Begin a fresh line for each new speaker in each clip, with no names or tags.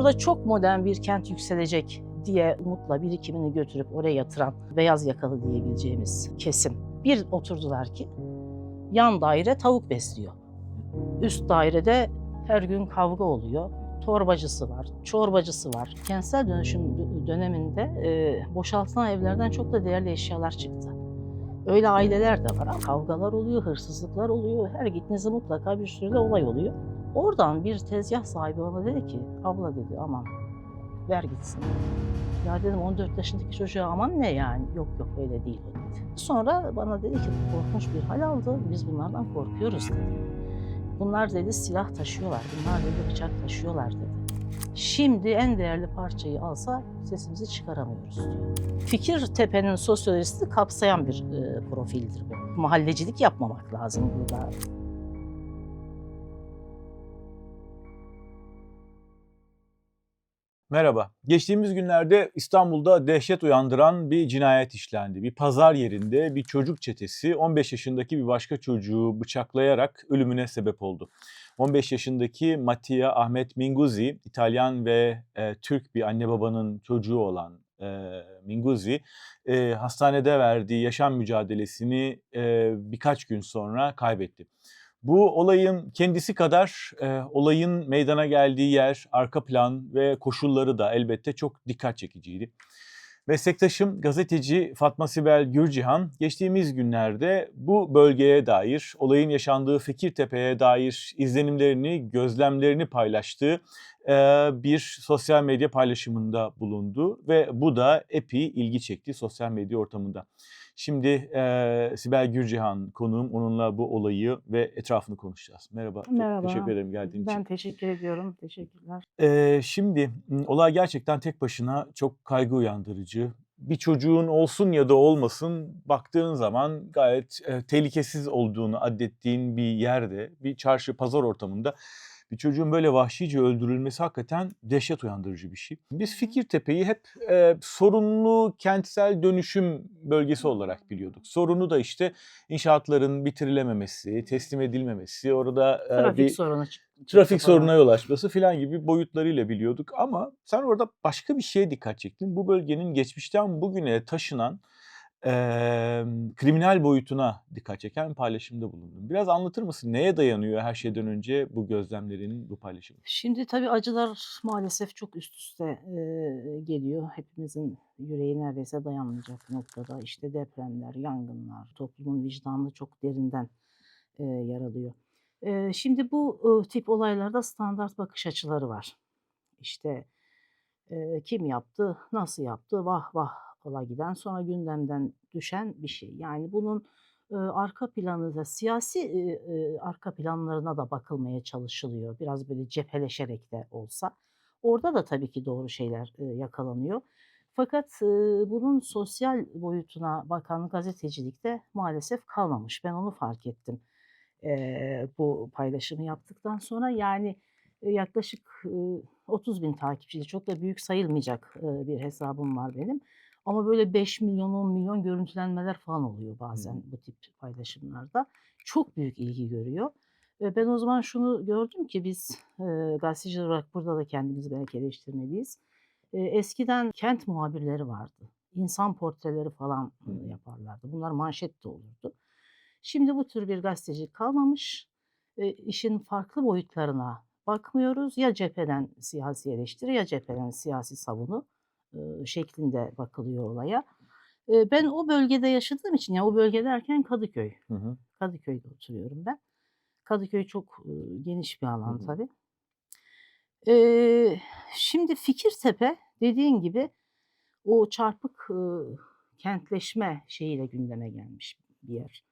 burada çok modern bir kent yükselecek diye umutla birikimini götürüp oraya yatıran beyaz yakalı diyebileceğimiz kesim. Bir oturdular ki yan daire tavuk besliyor. Üst dairede her gün kavga oluyor. Torbacısı var, çorbacısı var. Kentsel dönüşüm dö- döneminde e, boşaltılan evlerden çok da değerli eşyalar çıktı. Öyle aileler de var. Kavgalar oluyor, hırsızlıklar oluyor. Her gittiğinizde mutlaka bir sürü de olay oluyor. Oradan bir tezgah sahibi bana dedi ki, abla dedi aman ver gitsin. Ya dedim 14 yaşındaki çocuğa aman ne yani? Yok yok öyle değil dedi. Sonra bana dedi ki korkunç bir hal aldı. Biz bunlardan korkuyoruz dedi. Bunlar dedi silah taşıyorlar. Bunlar dedi bıçak taşıyorlar dedi. Şimdi en değerli parçayı alsa sesimizi çıkaramıyoruz diyor. Fikirtepe'nin sosyolojisini kapsayan bir e, profildir bu. Mahallecilik yapmamak lazım burada.
Merhaba. Geçtiğimiz günlerde İstanbul'da dehşet uyandıran bir cinayet işlendi. Bir pazar yerinde bir çocuk çetesi 15 yaşındaki bir başka çocuğu bıçaklayarak ölümüne sebep oldu. 15 yaşındaki Mattia Ahmet Minguzi, İtalyan ve e, Türk bir anne babanın çocuğu olan e, Minguzi, e, hastanede verdiği yaşam mücadelesini e, birkaç gün sonra kaybetti. Bu olayın kendisi kadar e, olayın meydana geldiği yer, arka plan ve koşulları da elbette çok dikkat çekiciydi. Meslektaşım gazeteci Fatma Sibel Gürcihan geçtiğimiz günlerde bu bölgeye dair, olayın yaşandığı Fikirtepe'ye dair izlenimlerini, gözlemlerini paylaştığı e, bir sosyal medya paylaşımında bulundu ve bu da epey ilgi çekti sosyal medya ortamında. Şimdi e, Sibel Gürcihan konuğum. Onunla bu olayı ve etrafını konuşacağız. Merhaba. çok
Merhaba.
teşekkür ederim geldiğin
Ben
için.
teşekkür ediyorum. Teşekkürler.
E, şimdi olay gerçekten tek başına çok kaygı uyandırıcı. Bir çocuğun olsun ya da olmasın baktığın zaman gayet e, tehlikesiz olduğunu addettiğin bir yerde, bir çarşı pazar ortamında bir çocuğun böyle vahşice öldürülmesi hakikaten dehşet uyandırıcı bir şey. Biz Fikirtepe'yi hep e, sorunlu kentsel dönüşüm bölgesi olarak biliyorduk. Sorunu da işte inşaatların bitirilememesi, teslim edilmemesi, orada e,
Trafik
bir
sorunu
trafik
falan.
sorununa yol açması filan gibi boyutlarıyla biliyorduk. Ama sen orada başka bir şeye dikkat çektin. Bu bölgenin geçmişten bugüne taşınan eee, kriminal boyutuna dikkat çeken paylaşımda bulundun. Biraz anlatır mısın? Neye dayanıyor her şeyden önce bu gözlemlerinin, bu paylaşımın?
Şimdi tabii acılar maalesef çok üst üste e, geliyor. Hepimizin yüreği neredeyse dayanmayacak noktada. İşte depremler, yangınlar, toplumun vicdanını çok derinden e, yaralıyor. E, şimdi bu e, tip olaylarda standart bakış açıları var. İşte e, kim yaptı, nasıl yaptı, vah vah ola giden sonra gündemden düşen bir şey. Yani bunun e, arka planı da siyasi e, e, arka planlarına da bakılmaya çalışılıyor. Biraz böyle cepheleşerek de olsa. Orada da tabii ki doğru şeyler e, yakalanıyor. Fakat e, bunun sosyal boyutuna bakan gazetecilikte maalesef kalmamış. Ben onu fark ettim e, bu paylaşımı yaptıktan sonra. Yani e, yaklaşık e, 30 bin takipçili çok da büyük sayılmayacak e, bir hesabım var benim. Ama böyle 5 milyon 10 milyon görüntülenmeler falan oluyor bazen
Hı.
bu tip paylaşımlarda. Çok büyük ilgi görüyor. Ve ben o zaman şunu gördüm ki biz e, gazeteci olarak burada da kendimizi belki eleştirmeliyiz. E, eskiden kent muhabirleri vardı. İnsan portreleri falan
Hı.
yaparlardı. Bunlar manşet de olurdu. Şimdi bu tür bir gazetecilik kalmamış. E, işin farklı boyutlarına bakmıyoruz. Ya cepheden siyasi eleştiri ya cepheden siyasi savunu şeklinde bakılıyor olaya. Ben o bölgede yaşadığım için ya o bölge derken Kadıköy.
Hı hı.
Kadıköy'de oturuyorum ben. Kadıköy çok geniş bir alan
hı.
tabii. E, şimdi Fikirtepe dediğin gibi o çarpık e, kentleşme şeyiyle gündeme gelmiş bir yer.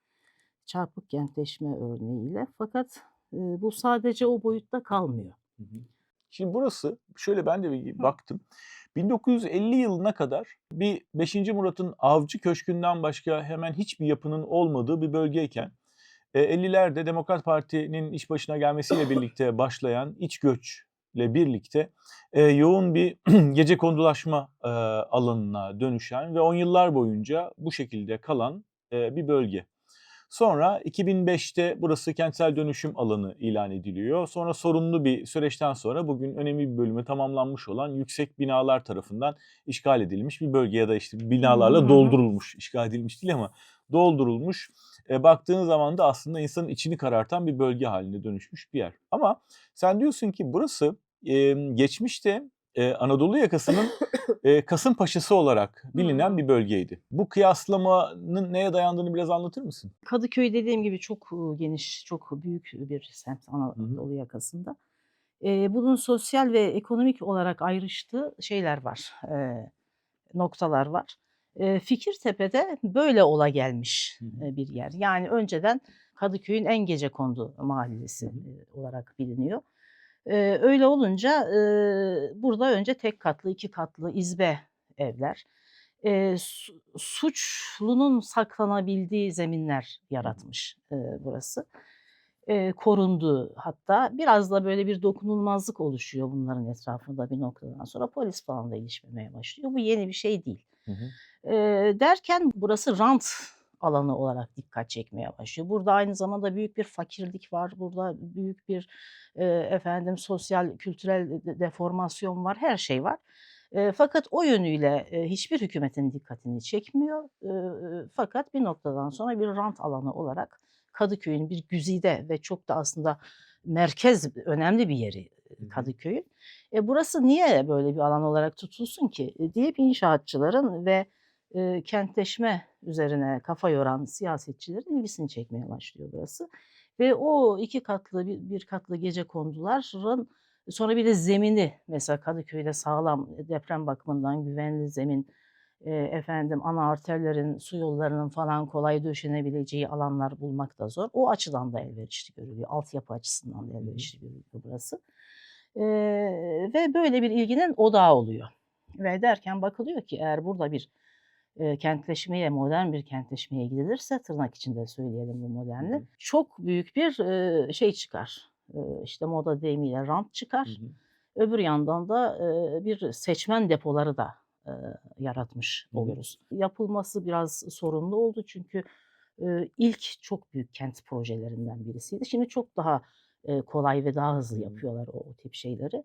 Çarpık kentleşme örneğiyle. Fakat e, bu sadece o boyutta kalmıyor.
Hı hı. Şimdi burası şöyle ben de bir baktım. 1950 yılına kadar bir 5. Murat'ın Avcı Köşkü'nden başka hemen hiçbir yapının olmadığı bir bölgeyken e, 50'lerde Demokrat Parti'nin iş başına gelmesiyle birlikte başlayan iç göçle birlikte e, yoğun bir gece kondulaşma e, alanına dönüşen ve 10 yıllar boyunca bu şekilde kalan e, bir bölge. Sonra 2005'te burası kentsel dönüşüm alanı ilan ediliyor. Sonra sorunlu bir süreçten sonra bugün önemli bir bölümü tamamlanmış olan yüksek binalar tarafından işgal edilmiş bir bölge ya da işte binalarla
hı.
doldurulmuş, işgal edilmiş değil ama doldurulmuş. E, baktığın zaman da aslında insanın içini karartan bir bölge haline dönüşmüş bir yer. Ama sen diyorsun ki burası e, geçmişte e, Anadolu yakasının e, Kasımpaşası olarak bilinen bir bölgeydi. Bu kıyaslamanın neye dayandığını biraz anlatır mısın?
Kadıköy dediğim gibi çok e, geniş, çok büyük bir semt Anadolu yakasında. E, bunun sosyal ve ekonomik olarak ayrıştığı şeyler var, e, noktalar var. E, Fikirtepe'de böyle ola gelmiş e, bir yer. Yani önceden Kadıköy'ün en gecekondu mahallesi
Hı hı.
e, olarak biliniyor. E, öyle olunca e, burada önce tek katlı, iki katlı izbe evler, e, su- suçlunun saklanabildiği zeminler yaratmış e, burası. E, korundu hatta. Biraz da böyle bir dokunulmazlık oluşuyor bunların etrafında bir noktadan sonra. Polis falan da ilişmemeye başlıyor. Bu yeni bir şey değil.
Hı hı.
E, derken burası rant alanı olarak dikkat çekmeye başlıyor. Burada aynı zamanda büyük bir fakirlik var. Burada büyük bir e, efendim sosyal kültürel de- deformasyon var. Her şey var. E, fakat o yönüyle e, hiçbir hükümetin dikkatini çekmiyor. E, e, fakat bir noktadan sonra bir rant alanı olarak Kadıköy'ün bir güzide ve çok da aslında merkez önemli bir yeri. Kadıköy'ün. E, burası niye böyle bir alan olarak tutulsun ki? E, deyip inşaatçıların ve e, kentleşme üzerine kafa yoran siyasetçilerin ilgisini çekmeye başlıyor burası. Ve o iki katlı bir, bir katlı gece konduların sonra bir de zemini mesela Kadıköy'de sağlam deprem bakımından güvenli zemin e, efendim ana arterlerin su yollarının falan kolay döşenebileceği alanlar bulmak da zor. O açıdan da elverişli görülüyor. Altyapı açısından da elverişli görülüyor burası. E, ve böyle bir ilginin odağı oluyor. Ve derken bakılıyor ki eğer burada bir e, kentleşmeye, modern bir kentleşmeye gidilirse tırnak içinde söyleyelim bu
Hı
modernli.
hı.
Çok büyük bir e, şey çıkar. E, işte moda deyimiyle rant
Hı
çıkar.
hı.
Öbür yandan da e, bir seçmen depoları da e, yaratmış
Hı hı.
oluruz. Yapılması biraz sorunlu oldu çünkü e, ilk çok büyük kent projelerinden birisiydi. Şimdi çok daha e, kolay ve daha hızlı
Hı hı.
yapıyorlar o, o tip şeyleri.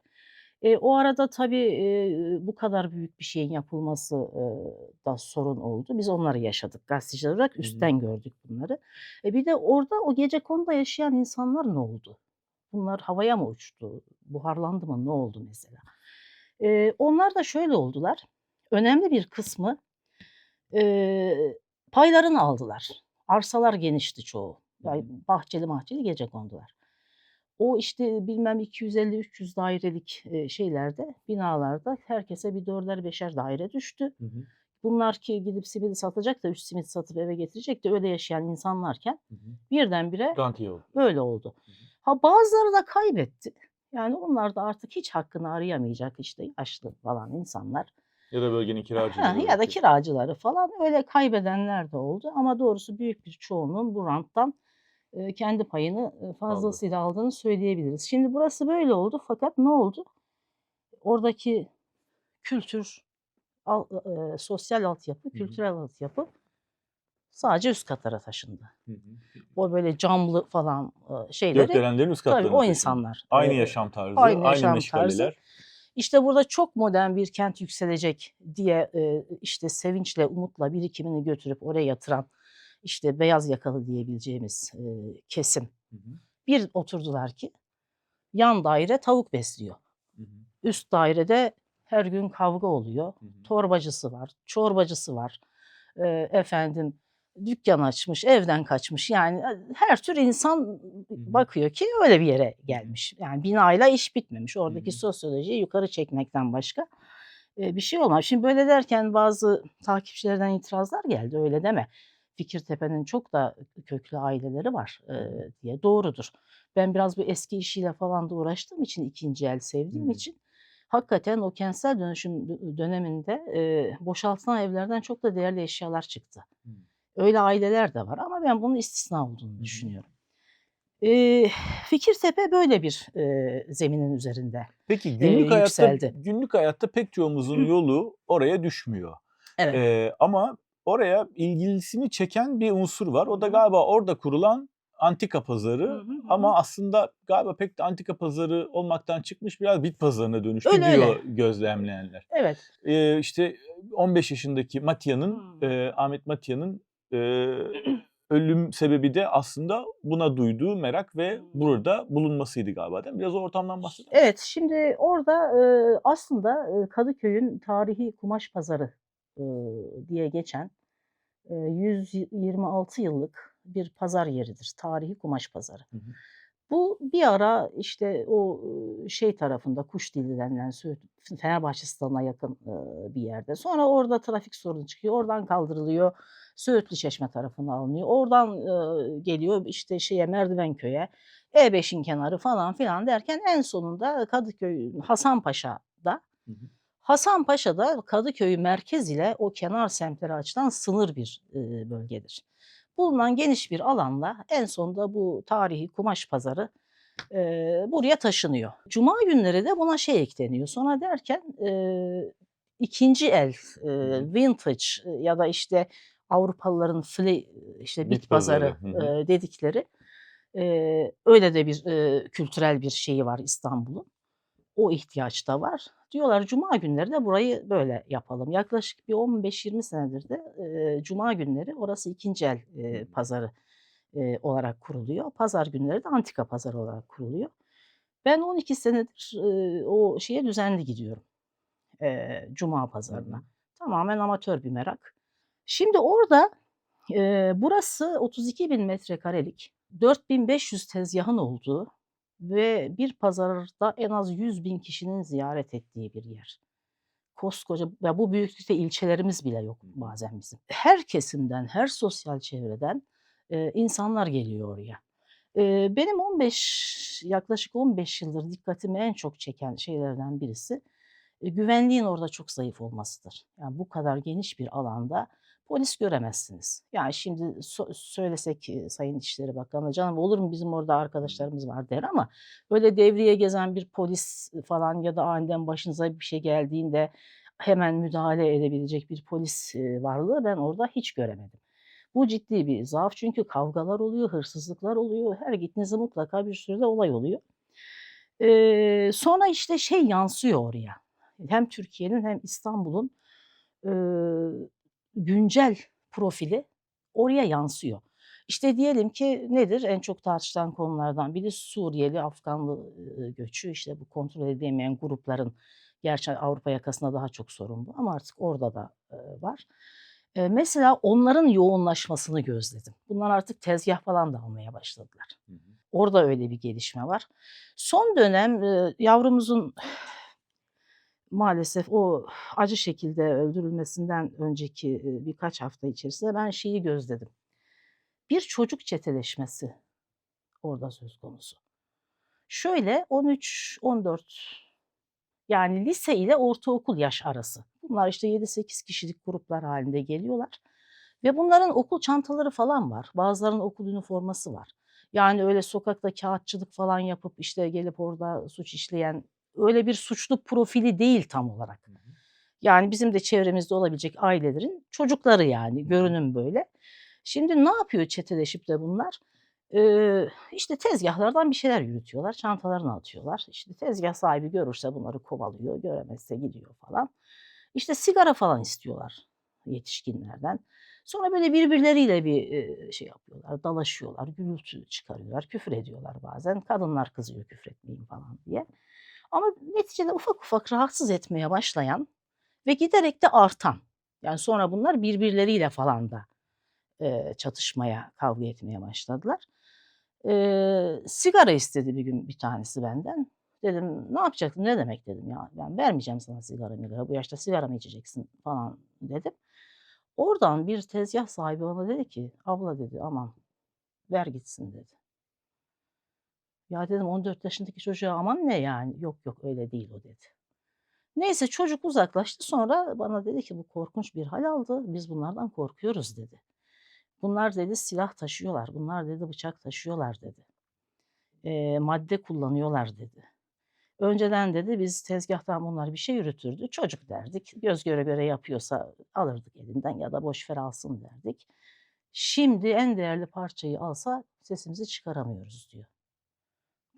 E, o arada tabii e, bu kadar büyük bir şeyin yapılması e, da sorun oldu. Biz onları yaşadık gazeteciler olarak üstten gördük bunları. E, bir de orada o gece konuda yaşayan insanlar ne oldu? Bunlar havaya mı uçtu? Buharlandı mı? Ne oldu mesela? E, onlar da şöyle oldular. Önemli bir kısmı e, paylarını aldılar. Arsalar genişti çoğu. Yani bahçeli mahçeli gece kondular. O işte bilmem 250-300 dairelik şeylerde, binalarda herkese bir dörder beşer daire düştü.
Hı hı.
Bunlar ki gidip simidi satacak da üç simit satıp eve getirecek de öyle yaşayan insanlarken
Hı hı.
birdenbire
oldu.
böyle oldu.
Hı hı.
Ha bazıları da kaybetti. Yani onlar da artık hiç hakkını arayamayacak işte yaşlı falan insanlar.
Ya da bölgenin
Ha,
kiracıları
ya da kiracıları falan öyle kaybedenler de oldu. Ama doğrusu büyük bir çoğunluğun bu ranttan kendi payını e,
Aldı.
fazlasıyla aldığını söyleyebiliriz. Şimdi burası böyle oldu fakat ne oldu? Oradaki kültür, al- e, sosyal altyapı,
Hı hı.
kültürel altyapı sadece üst katlara taşındı.
Hı hı.
O böyle camlı falan e, şeyleri
Gökdelenlerin üst
tabii
katlarına
o
taşındı.
insanlar.
Aynı yaşam tarzı,
aynı
aynı
yaşam
meşgaleler.
tarzı. İşte burada çok modern bir kent yükselecek diye e, işte sevinçle, umutla birikimini götürüp oraya yatıran işte beyaz yakalı diyebileceğimiz e, kesim.
Hı hı.
Bir oturdular ki yan daire tavuk besliyor.
Hı hı.
Üst dairede her gün kavga oluyor.
Hı hı.
Torbacısı var, çorbacısı var. E, efendim dükkan açmış, evden kaçmış. Yani her tür insan
hı.
bakıyor ki öyle bir yere gelmiş. Yani binayla iş bitmemiş.
Hı
Oradaki
hı.
sosyolojiyi yukarı çekmekten başka e, bir şey olmaz. Şimdi böyle derken bazı takipçilerden itirazlar geldi. Öyle deme. Fikirtepe'nin çok da köklü aileleri var e, diye. Doğrudur. Ben biraz bu eski işiyle falan da uğraştığım için, ikinci el sevdiğim
hı.
için hakikaten o kentsel dönüşüm dö- döneminde e, boşaltılan evlerden çok da değerli eşyalar çıktı.
Hı.
Öyle aileler de var ama ben bunun istisna olduğunu
hı.
düşünüyorum. Eee, Fikirtepe böyle bir, eee, zeminin üzerinde,
Peki günlük hayatta
yükseldi.
günlük hayatta pek çoğumuzun yolu oraya düşmüyor.
Evet.
Eee, ama oraya ilgilisini çeken bir unsur var. O da galiba orada kurulan antika pazarı.
Hı hı hı
Ama aslında galiba pek de antika pazarı olmaktan çıkmış biraz bit pazarına dönüştü
Öyle,
diyor
öyle.
gözlemleyenler.
Evet.
Ee, işte 15 yaşındaki Matia'nın, e, Ahmet Matia'nın e, ölüm sebebi de aslında buna duyduğu merak ve burada bulunmasıydı galiba değil mi? Biraz o ortamdan bahseder misin?
Evet, şimdi orada, eee, aslında, Kadıköy'ün tarihi kumaş pazarı, diye geçen, eee, 126 yıllık bir pazar yeridir. Tarihi kumaş pazarı.
Hı hı.
Bu bir ara, işte, o, şey tarafında, Kuşdili denilen Söğüt Fenerbahçe Stadı'na yakın, bir yerde. Sonra orada trafik sorunu çıkıyor. Oradan kaldırılıyor. Söğütlüçeşme tarafına alınıyor. Oradan, geliyor, işte, şeye, Merdivenköy'e, E5'in kenarı falan filan derken en sonunda Kadıköy Hasanpaşa'da
Hı hı.
Hasanpaşa'da Kadıköy merkez ile o kenar semtlere açılan sınır bir, eee, bölgedir. Bulunan geniş bir alanla en sonunda bu tarihi kumaş pazarı, eee, buraya taşınıyor. Cuma günleri de buna şey ekleniyor. Sonra derken, eee, 2'nci el,
hı.
vintage ya da, işte, Avrupalıların flea işte,
Bit
bit pazarı,
pazarı.
Eee, dedikleri, eee, öyle de bir, eee, kültürel bir şeyi var İstanbul'un. O ihtiyaç da var. Diyorlar cuma günleri de burayı böyle yapalım. Yaklaşık bir 15-20 senedir de, eee, cuma günleri orası 2'nci el,
Hımm.
pazarı, eee, olarak kuruluyor. Pazar günleri de antika pazarı olarak kuruluyor. Ben 12 senedir, eee, o şeye düzenli gidiyorum, eee, cuma pazarına.
hı.
Tamamen amatör bir merak. Şimdi orada, eee, burası 32.000 metrekarelik, 4.500 tezgâhın olduğu ve bir pazarda en az 100.000 kişinin ziyaret ettiği bir yer. Koskoca ya, bu büyüklükte ilçelerimiz bile yok bazen bizim. Her kesimden, her sosyal çevreden, eee, insanlar geliyor oraya. Eee, benim 15 yaklaşık 15 yıldır dikkatimi en çok çeken şeylerden birisi, eee, güvenliğin orada çok zayıf olmasıdır. Yani bu kadar geniş bir alanda polis göremezsiniz. Yani şimdi so söylesek, Sayın İçişleri Bakanı, "Canım olur mu bizim orada arkadaşlarımız var." der ama böyle devriye gezen bir polis falan ya da aniden başınıza bir şey geldiğinde hemen müdahale edebilecek bir polis, eee, varlığı ben orada hiç göremedim. Bu ciddi bir zaaf çünkü kavgalar oluyor, hırsızlıklar oluyor. Her gittiğinizde mutlaka bir sürü de olay oluyor. Eee, sonra, işte, şey yansıyor oraya. Hem Türkiye'nin hem İstanbul'un, ııı, güncel profili oraya yansıyor. İşte, diyelim ki nedir? En çok tartışılan konulardan biri Suriyeli, Afganlı, göçü. İşte, bu kontrol edilemeyen grupların gerçi Avrupa yakasında daha çok sorun bu ama artık orada da, var. Mesela onların yoğunlaşmasını gözledim. Bunlar artık tezgâh falan da almaya başladılar.
Hı hı.
Orada öyle bir gelişme var. Son dönem, yavrumuzun maalesef o acı şekilde öldürülmesinden önceki, birkaç hafta içerisinde ben şeyi gözledim. Bir çocuk çeteleşmesi orada söz konusu. Şöyle 13-14 yani lise ile ortaokul yaş arası. Bunlar, işte, 7-8 kişilik gruplar hâlinde geliyorlar ve bunların okul çantaları falan var. Bazılarının okul üniforması var. Yani öyle sokakta kağıtçılık falan yapıp, işte, gelip orada suç işleyen öyle bir suçlu profili değil tam olarak. Yani bizim de çevremizde olabilecek ailelerin çocukları yani görünüm böyle. Şimdi ne yapıyor çeteleşip de bunlar? Eee, işte, tezgâhlardan bir şeyler yürütüyorlar, çantalarına atıyorlar. İşte, tezgâh sahibi görürse bunları kovalıyor, göremezse gidiyor falan. İşte, sigara falan istiyorlar yetişkinlerden. Sonra böyle birbirleriyle bir, şey yapıyorlar, dalaşıyorlar, gürültü çıkarıyorlar, küfür ediyorlar bazen. Kadınlar kızıyor küfretmeyin falan diye. Ama neticede ufak ufak rahatsız etmeye başlayan ve giderek de artan, yani sonra bunlar birbirleriyle falan da, eee, çatışmaya, kavga etmeye başladılar. Eee, sigara istedi bir gün bir tanesi benden. Dedim, "Ne yapacaksın?" "Ne demek?" dedim ya. "Ben vermeyeceğim sana sigara migara, bu yaşta sigara mı içeceksin?" falan dedim. Oradan bir tezgâh sahibi bana dedi ki, "Abla" dedi, "aman ver gitsin." dedi. Ya dedim 14 yaşındaki çocuğa aman ne yani? Yok yok öyle değil o dedi. Neyse çocuk uzaklaştı sonra bana dedi ki bu korkunç bir hal aldı. Biz bunlardan korkuyoruz dedi. Bunlar dedi silah taşıyorlar. Bunlar dedi bıçak taşıyorlar dedi. Eee, madde kullanıyorlar dedi. Önceden dedi biz tezgahtan bunlar bir şey yürütürdü. Çocuk derdik. Göz göre göre yapıyorsa alırdık elinden ya da boş ver alsın derdik. Şimdi en değerli parçayı alsa sesimizi çıkaramıyoruz diyor.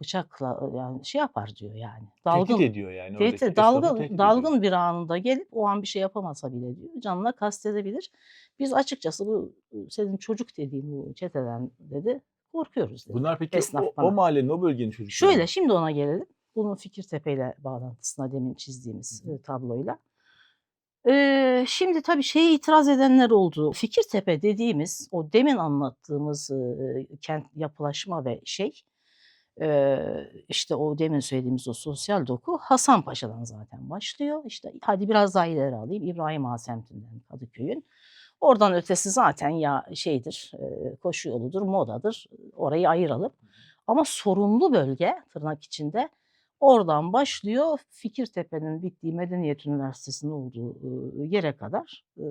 Bıçakla yani şey yapar diyor yani. Dalgın,
Tehdit ediyor yani.
Tehdit-
oradaki
dalgın,
ediyor.
dalgın bir anında gelip o an bir şey yapamasa bile diyor. Canına kastedebilir. Biz açıkçası bu senin çocuk dediğin bu çeteden dedi korkuyoruz dedi.
Bunlar peki
Esnaf
o,
bana.
o mahallenin, o bölgenin çocukları.
Şöyle şimdi ona gelelim. Bunun Fikirtepe ile bağlantısına demin çizdiğimiz
Hı
tabloyla. Ee, şimdi tabii şeye itiraz edenler oldu. Fikirtepe dediğimiz o demin anlattığımız e, kent yapılaşma ve şey e, işte o demin söylediğimiz o sosyal doku Hasanpaşa'dan zaten başlıyor. İşte hadi biraz daha ileri alayım İbrahim Ağa semtinden Kadıköy'ün. Oradan ötesi zaten ya şeydir, e, koşu yoludur, modadır. Orayı ayıralım. Ama sorunlu bölge tırnak içinde oradan başlıyor Fikirtepe'nin bittiği Medeniyet Üniversitesi'nin olduğu yere kadar e,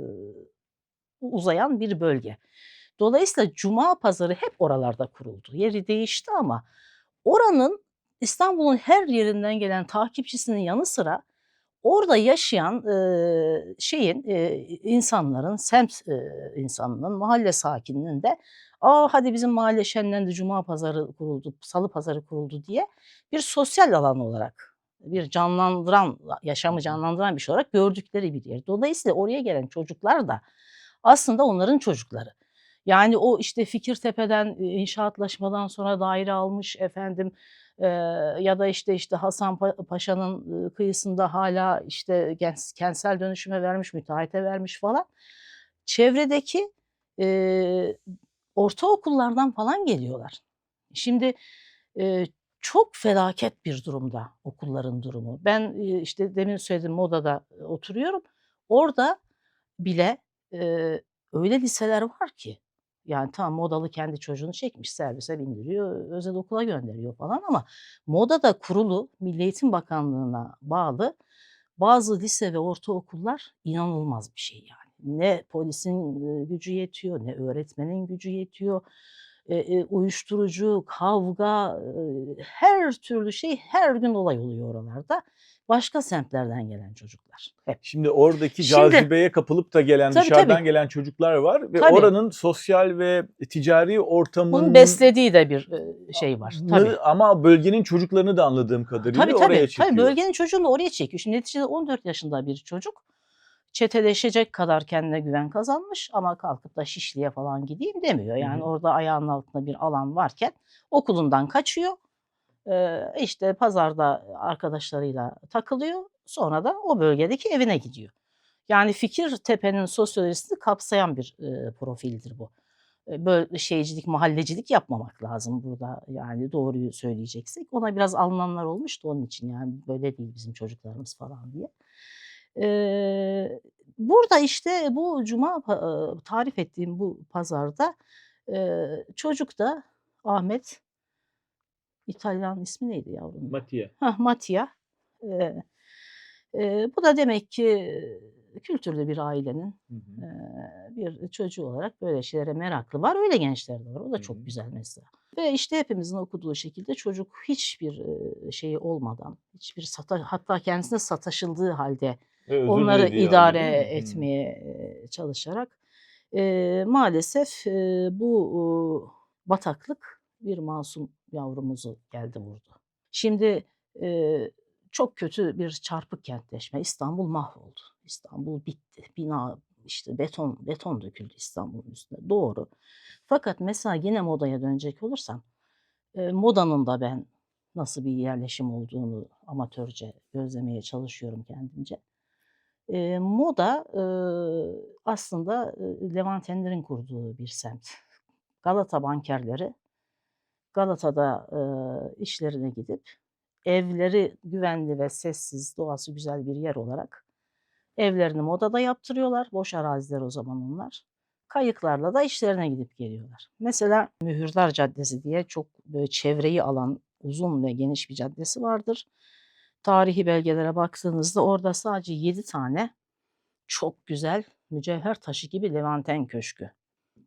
uzayan bir bölge. Dolayısıyla Cuma pazarı hep oralarda kuruldu. Yeri değişti ama oranın İstanbul'un her yerinden gelen takipçisinin yanı sıra orada yaşayan e, şeyin e, insanların, semt e, insanının, mahalle sakininin de Aa hadi bizim mahalle şenlendi, cuma pazarı kuruldu, salı pazarı kuruldu diye bir sosyal alan olarak, bir canlandıran, yaşamı canlandıran bir şey olarak gördükleri bir yer. Dolayısıyla oraya gelen çocuklar da aslında onların çocukları. Yani o işte Fikirtepe'den inşaatlaşmadan sonra daire almış efendim e, ya da işte işte Hasan Pa- Paşa'nın kıyısında hala işte kentsel dönüşüme vermiş, müteahhite vermiş falan. Çevredeki e, ortaokullardan falan geliyorlar. Şimdi e, çok felaket bir durumda okulların durumu. Ben e, işte demin söylediğim modada oturuyorum. Orada bile e, öyle liseler var ki yani tamam modalı kendi çocuğunu çekmiş servise bindiriyor, özel okula gönderiyor falan ama modada kurulu Milli Eğitim Bakanlığı'na bağlı bazı lise ve ortaokullar inanılmaz bir şey yani. Ne polisin gücü yetiyor, ne öğretmenin gücü yetiyor. E, e, uyuşturucu, kavga, e, her türlü şey her gün olay oluyor oralarda. Başka semtlerden gelen çocuklar hep.
Şimdi oradaki
Şimdi-
cazibeye kapılıp da gelen
Tabii,
dışarıdan
tabii.
gelen çocuklar var ve
Tabii.
oranın sosyal ve ticari ortamının
Bunun beslediği de bir e, şey var. Tabii.
ama bölgenin çocuklarını da anladığım kadarıyla
Tabii
oraya
tabii.
çekiyor.
Tabii bölgenin çocuğunu da oraya çekiyor. Şimdi neticede 14 yaşında bir çocuk çeteleşecek kadar kendine güven kazanmış ama kalkıp da Şişli'ye falan gideyim demiyor. Yani
hı.
orada ayağının altında bir alan varken okulundan kaçıyor. İşte pazarda arkadaşlarıyla takılıyor. Sonra da o bölgedeki evine gidiyor. Yani Fikirtepe'nin sosyolojisini kapsayan bir e, profildir bu. E, Böyle şeycilik, mahallecilik yapmamak lazım burada. Yani doğruyu söyleyeceksek. Ona biraz alınanlar olmuştu onun için yani böyle değil bizim çocuklarımız falan diye. Ee, burada işte bu cuma e, tarif ettiğim bu pazarda e, çocuk da Ahmet İtalyan ismi neydi yavrunun?
Mattia.
Hah, Mattia. Ee, e, bu da demek ki kültürlü bir ailenin
Hı hı.
e, bir çocuğu olarak böyle şeylere meraklı var. Öyle gençler de var. O da
Hı
çok
hı.
güzel mesela. Ve işte hepimizin okuduğu şekilde çocuk hiçbir şeyi olmadan, hiçbir sata, hatta kendisine sataşıldığı halde
Ve özür
onları idare?
Hı.
etmeye e, çalışarak e, maalesef e, bu e, bataklık bir masum yavrumuzu geldi vurdu. Şimdi e, çok kötü bir çarpık kentleşme. İstanbul mahvoldu. İstanbul bitti. Bina işte beton beton döküldü İstanbul'un üstüne. Doğru. Fakat mesela yine modaya dönecek olursam e, modanın da ben nasıl bir yerleşim olduğunu amatörce gözlemeye çalışıyorum kendimce. E, moda e, aslında e, Levent kurduğu bir semt. Galata bankerleri Galata'da e, işlerine gidip evleri güvenli ve sessiz, doğası güzel bir yer olarak evlerini modada yaptırıyorlar. Boş araziler o zaman onlar. Kayıklarla da işlerine gidip geliyorlar. Mesela Mühürdar Caddesi diye çok böyle çevreyi alan uzun ve geniş bir caddesi vardır. Tarihi belgelere baktığınızda orada sadece 7 tane çok güzel mücevher taşı gibi Levanten Köşkü.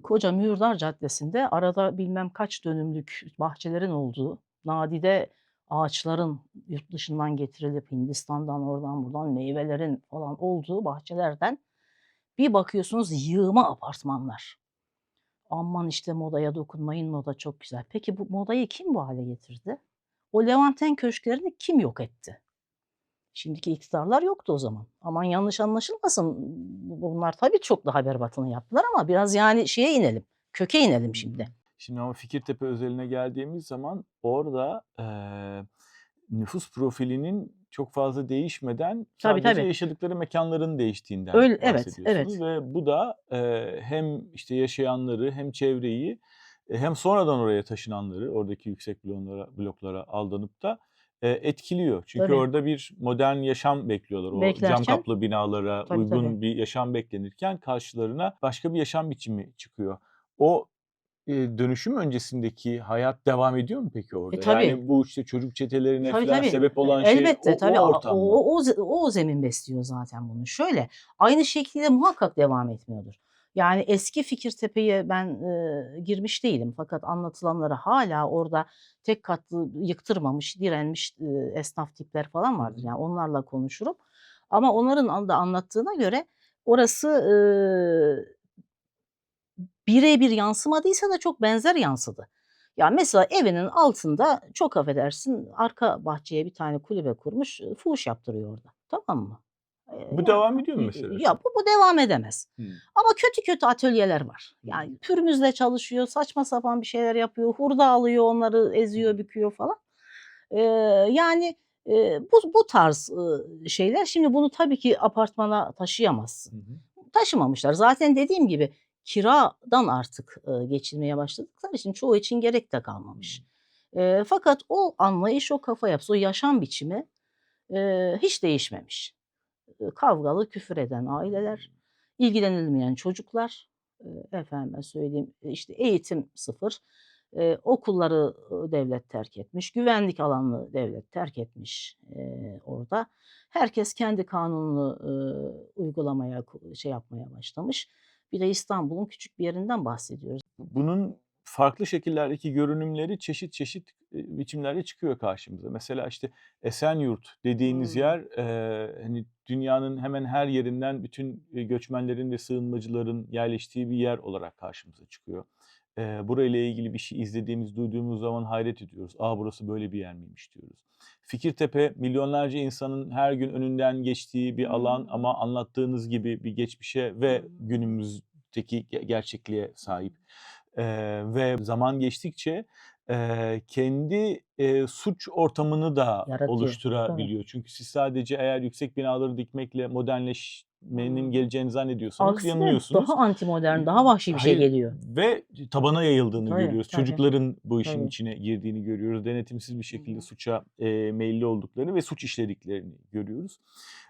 Koca Mühürdar Caddesi'nde arada bilmem kaç dönümlük bahçelerin olduğu, nadide ağaçların yurt dışından getirilip Hindistan'dan oradan buradan meyvelerin falan olduğu bahçelerden bir bakıyorsunuz yığma apartmanlar. Aman işte modaya dokunmayın moda çok güzel. Peki bu modayı kim bu hale getirdi? O Levanten köşklerini kim yok etti? Şimdiki iktidarlar yoktu o zaman. Aman yanlış anlaşılmasın. Bunlar tabii çok daha berbatını yaptılar ama biraz yani şeye inelim. Köke inelim şimdi.
Şimdi ama Fikirtepe özeline geldiğimiz zaman orada eee, nüfus profilinin çok fazla değişmeden
Tabii,
sadece
tabii.
yaşadıkları mekanların değiştiğinden
Öyle- evet,
bahsediyorsunuz. Ve bu da eee, hem işte yaşayanları hem çevreyi e, hem sonradan oraya taşınanları oradaki yüksek bloklara, bloklara aldanıp da e, etkiliyor. Çünkü
Tabii.
orada bir modern yaşam bekliyorlar. O cam
Beklerken-
kaplı binalara
Tabii,
uygun
tabii.
bir yaşam beklenirken karşılarına başka bir yaşam biçimi çıkıyor. O e, dönüşüm öncesindeki hayat devam ediyor mu peki orada?
E, tabii.
Yani bu işte çocuk çetelerine
Tabii,
falan
tabii.
sebep olan şey
Elbette
o,
tabii
o
o,
ortam
o, o, ze- o zemin besliyor zaten bunu. Şöyle aynı şekilde muhakkak devam etmiyordur. Yani eski Fikirtepe'ye ben e, girmiş değilim fakat anlatılanları hala orada tek katlı yıktırmamış, direnmiş e, esnaf tipler falan vardır. Yani onlarla konuşurum. Ama onların da anlattığına göre orası e, birebir yansımadıysa da çok benzer yansıdı. Ya mesela evinin altında çok affedersin arka bahçeye bir tane kulübe kurmuş fuhuş yaptırıyor orada. Tamam mı?
Bu devam ediyor mu mesela?
Ya bu, bu devam edemez.
Hmm.
Ama kötü kötü atölyeler var. Yani pürmüzle çalışıyor, saçma sapan bir şeyler yapıyor, hurda alıyor, onları eziyor, büküyor falan. Ee, yani e, bu, bu tarz e, şeyler. Şimdi bunu tabii ki apartmana taşıyamazsın
hı.
taşımamışlar. Zaten dediğim gibi kiradan artık e, geçilmeye başladıkları için çoğu için gerek de kalmamış. E, fakat o anlayış, o kafa yapısı, o yaşam biçimi e, hiç değişmemiş. E, kavgalı, küfür eden aileler, ilgilenilmeyen çocuklar, e, efendime söyleyeyim e, işte eğitim sıfır, e, okulları devlet terk etmiş, güvenlik alanını devlet terk etmiş e, orada. Herkes kendi kanununu e, uygulamaya, şey yapmaya başlamış. Bir de İstanbul'un küçük bir yerinden bahsediyoruz.
bunun farklı şekillerdeki görünümleri çeşit çeşit biçimlerde çıkıyor karşımıza. Mesela işte Esenyurt dediğiniz
Hmm.
yer e, hani dünyanın hemen her yerinden bütün göçmenlerin ve sığınmacıların yerleştiği bir yer olarak karşımıza çıkıyor. E, burayla ilgili bir şey izlediğimiz, duyduğumuz zaman hayret ediyoruz. Aa burası böyle bir yer miymiş diyoruz. Fikirtepe milyonlarca insanın her gün önünden geçtiği bir alan ama anlattığınız gibi bir geçmişe ve günümüzdeki ge- gerçekliğe sahip. Eee, ve zaman geçtikçe eee, kendi eee, suç ortamını da
Yaratıyor,
oluşturabiliyor. Çünkü siz sadece eğer yüksek binaları dikmekle modernleşmenin geleceğini zannediyorsanız
Aksine
yanılıyorsunuz.
daha antimodern, daha vahşi bir şey
Hayır,
geliyor.
Ve tabana yayıldığını
Tabii,
görüyoruz.
tabii.
Çocukların bu işin
Tabii.
içine girdiğini görüyoruz. Denetimsiz bir şekilde suça eee, meyilli olduklarını ve suç işlediklerini görüyoruz.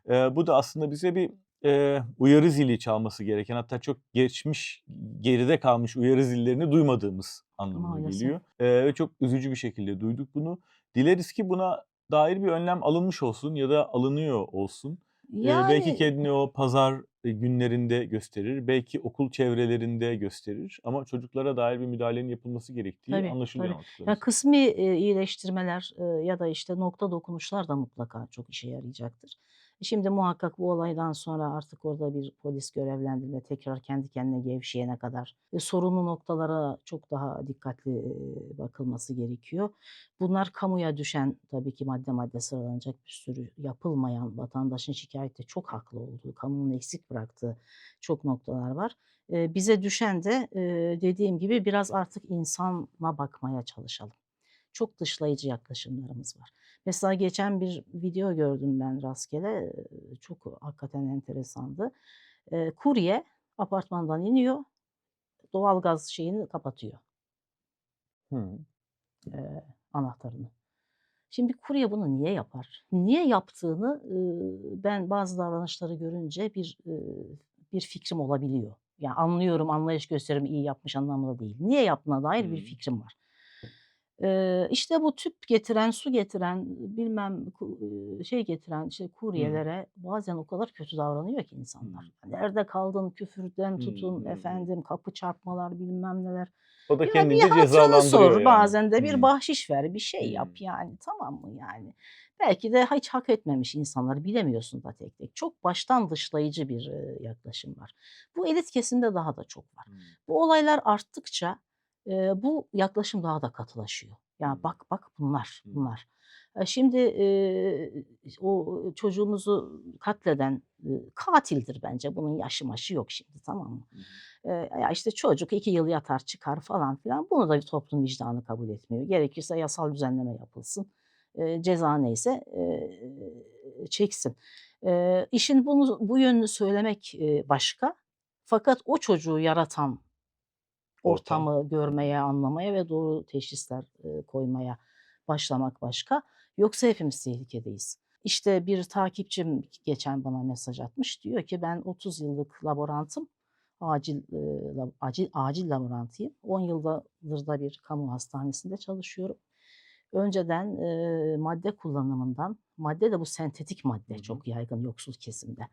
Eee, bu da aslında bize bir eee, uyarı zili çalması gereken hatta çok geçmiş geride kalmış uyarı zillerini duymadığımız anlamına
Maalesef.
geliyor. Eee, ve çok üzücü bir şekilde duyduk bunu. Dileriz ki buna dair bir önlem alınmış olsun ya da alınıyor olsun. Eee, belki
Yani
kendini o pazar e, günlerinde gösterir, belki okul çevrelerinde gösterir ama çocuklara dair bir müdahalenin yapılması gerektiği
Tabii,
anlaşılıyor
tabii. Ya kısmi e, iyileştirmeler e, ya da işte nokta dokunuşlar da mutlaka çok işe yarayacaktır. Şimdi muhakkak bu olaydan sonra artık orada bir polis görevlendirme tekrar kendi kendine gevşeyene kadar e, sorunlu noktalara çok daha dikkatli bakılması gerekiyor. Bunlar kamuya düşen tabii ki madde madde sıralanacak bir sürü yapılmayan vatandaşın şikayette çok haklı olduğu, kamunun eksik bıraktığı çok noktalar var. Bize düşen de dediğim gibi biraz artık insana bakmaya çalışalım. Çok dışlayıcı yaklaşımlarımız var. Mesela geçen bir video gördüm ben rastgele. Çok hakikaten enteresandı. E, kurye apartmandan iniyor, doğalgaz şeyini kapatıyor
Hı.
e, anahtarını. Şimdi bir kurye bunu niye yapar? Niye yaptığını e, ben bazı davranışları görünce bir e, bir fikrim olabiliyor. Yani anlıyorum, anlayış gösteririm, iyi yapmış anlamında değil. Niye yaptığına dair bir
Hı.
fikrim var. Ee, işte bu tüp getiren, su getiren, bilmem ku- şey getiren işte
Hı.
kuryelere bazen o kadar kötü davranıyor ki insanlar. Nerede kaldın küfürden
Hı.
tutun
Hı.
Efendim kapı çarpmalar bilmem neler.
O da
Ya bir
kendince
hatırını
cezalandırıyor
sor,
yani.
bazen de bir
Hmm.
bahşiş ver, bir şey yap yani tamam mı yani? Belki de hiç hak etmemiş insanlar bilemiyorsun da tek tek. Çok baştan dışlayıcı bir yaklaşım var. Bu elit kesimde daha da çok var.
Hmm.
Bu olaylar arttıkça e, bu yaklaşım daha da katılaşıyor. Ya
Hmm.
bak bak bunlar bunlar. E, Şimdi e, o çocuğumuzu katleden e, katildir bence. Bunun yaşı maşı yok şimdi tamam mı? E, ya işte çocuk iki yıl yatar çıkar falan filan. Bunu da toplum vicdanı kabul etmiyor. Gerekirse yasal düzenleme yapılsın. E, ceza neyse e, çeksin. E, işin bunu bu yönünü söylemek e, başka. Fakat o çocuğu yaratan
Ortam.
ortamı görmeye, anlamaya ve doğru teşhisler e, koymaya başlamak başka. Yoksa hepimiz tehlikedeyiz. İşte bir takipçim geçen bana mesaj atmış. Diyor ki ben 30 yıllık laborantım. Acil e, lab- acil acil laborantıyım. 10 yıldır da bir kamu hastanesinde çalışıyorum. Önceden e, madde kullanımından, madde de bu sentetik madde
hı.
çok yaygın yoksul kesimde.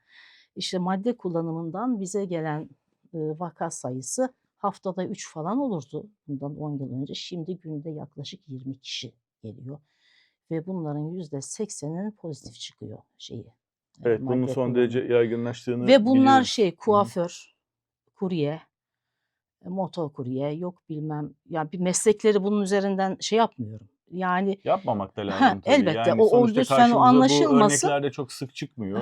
İşte madde kullanımından bize gelen e, vaka sayısı haftada 3 falan olurdu bundan 10 yıl önce. Şimdi günde yaklaşık 20 kişi geliyor. Ve bunların %80'inin pozitif çıkıyor şeyi. e,
Evet bunun
madde
son derece yaygınlaştığını
Ve bunlar
biliyoruz.
şey
Hı.
kuaför, kurye, e, motokurye yok bilmem ya bir meslekleri bunun üzerinden şey yapmıyorum. Yani
Yapmamak da
Ha,
lazım tabii.
elbette.
Yani
O- o
sonuçta
lütfen o
karşımıza bu örneklerde çok sık çıkmıyor.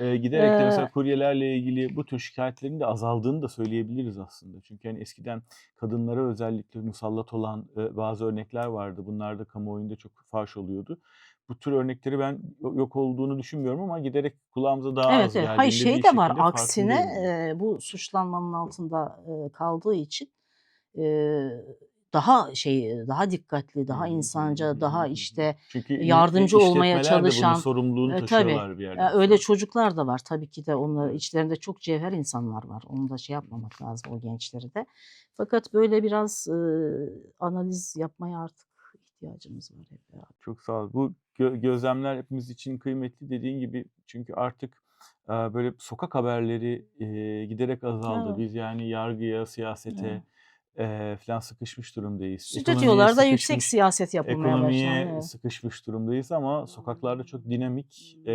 Ee, giderek de mesela kuryelerle ilgili bu tür şikayetlerin de azaldığını da söyleyebiliriz aslında. Çünkü hani eskiden kadınlara özellikle musallat olan e, bazı örnekler vardı. Bunlar da kamuoyunda çok faş oluyordu. Bu tür örnekleri ben yo- yok olduğunu düşünmüyorum ama giderek kulağımıza daha az
evet evet. Hayır şey de var aksine e, bu suçlanmanın altında e, kaldığı için e, daha şey daha dikkatli, daha insanca, daha işte
Çünkü
yardımcı olmaya
işletmeler de
çalışan
sorumluluğunu
e, tabii
taşıyorlar bir
ya
yerden
öyle çocuklar da var tabii ki de onları
Evet.
içlerinde çok cevher insanlar var. Onu da şey yapmamak lazım o gençleri de. Fakat böyle biraz e, analiz yapmaya artık ihtiyacımız var hep beraber.
Çok sağ ol. Bu gö- gözlemler hepimiz için kıymetli dediğin gibi çünkü artık e, böyle sokak haberleri e, giderek azaldı.
Evet.
Biz yani yargıya,
Evet.
E, falan sıkışmış durumdayız.
Stüdyolarda yüksek
sıkışmış,
siyaset yapılmaya başlandı.
ekonomiye sıkışmış durumdayız ama sokaklarda çok dinamik, e,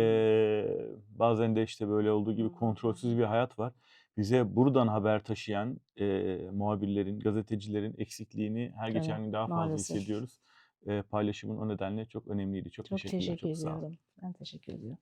bazen de işte böyle olduğu gibi kontrolsüz bir hayat var. Bize buradan haber taşıyan e, muhabirlerin, gazetecilerin eksikliğini her
Evet,
geçen gün daha fazla
maalesef.
hissediyoruz. E, paylaşımın o nedenle çok önemliydi. Çok,
Çok
teşekkürler.
teşekkür
Çok sağ ol.
ediyorum. Ben teşekkür ediyorum.